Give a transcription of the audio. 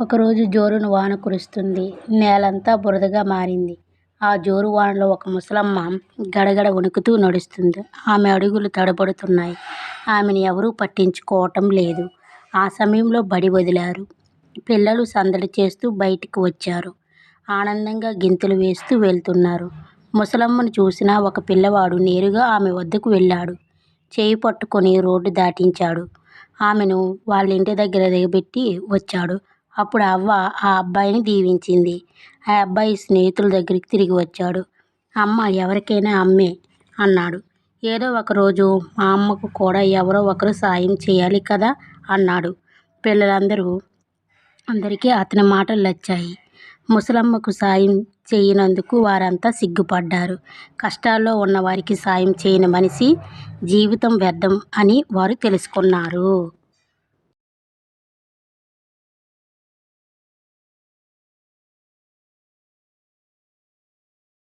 ఒకరోజు జోరున వాన కురుస్తుంది. నేలంతా బురదగా మారింది. ఆ జోరు వానలో ఒక ముసలమ్మ గడగడ వణుకుతూ నడుస్తుంది. ఆమె అడుగులు తడబడుతున్నాయి. ఆమెను ఎవరూ పట్టించుకోవటం లేదు. ఆ సమయంలో బడి వదిలారు. పిల్లలు సందడి చేస్తూ బయటికి వచ్చారు. ఆనందంగా గెంతులు వేస్తూ వెళ్తున్నారు. ముసలమ్మను చూసిన ఒక పిల్లవాడు నేరుగా ఆమె వద్దకు వెళ్ళాడు. చేయి పట్టుకుని రోడ్డు దాటించాడు. ఆమెను వాళ్ళింటి దగ్గర దిగబెట్టి వచ్చాడు. అప్పుడు అవ్వ ఆ అబ్బాయిని దీవించింది. ఆ అబ్బాయి స్నేహితుల దగ్గరికి తిరిగి వచ్చాడు. అమ్మ ఎవరికైనా అమ్మే అన్నాడు. ఏదో ఒకరోజు మా అమ్మకు కూడా ఎవరో ఒకరు సాయం చేయాలి కదా అన్నాడు. పిల్లలందరూ అందరికీ అతని మాటలు నచ్చాయి. ముసలమ్మకు సాయం చేయనందుకు వారంతా సిగ్గుపడ్డారు. కష్టాల్లో ఉన్నవారికి సాయం చేయని మనిషి జీవితం వ్యర్థం అని వారు తెలుసుకున్నారు.